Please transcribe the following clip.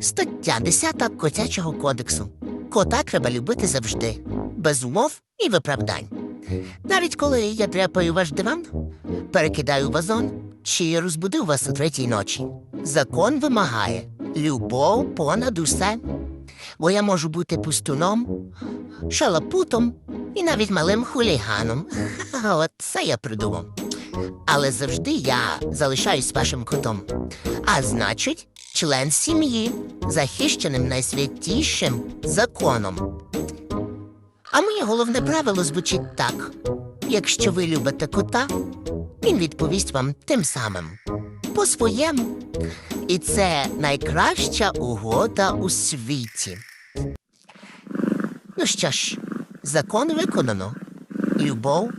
Стаття 10 Котячого кодексу. Кота треба любити завжди, без умов і виправдань. Навіть коли я дряпаю ваш диван, перекидаю вазон чи розбудив вас о третій ночі. Закон вимагає любов понад усе. Бо я можу бути пустуном, шалапутом і навіть малим хуліганом. От це я придумав. Але завжди я залишаюсь вашим котом. А значить, член сім'ї, захищеним найсвятішим законом. А моє головне правило звучить так: якщо ви любите кота, він відповість вам тим самим. По-своєму. І це найкраща угода у світі. Ну що ж, закон виконано. Любов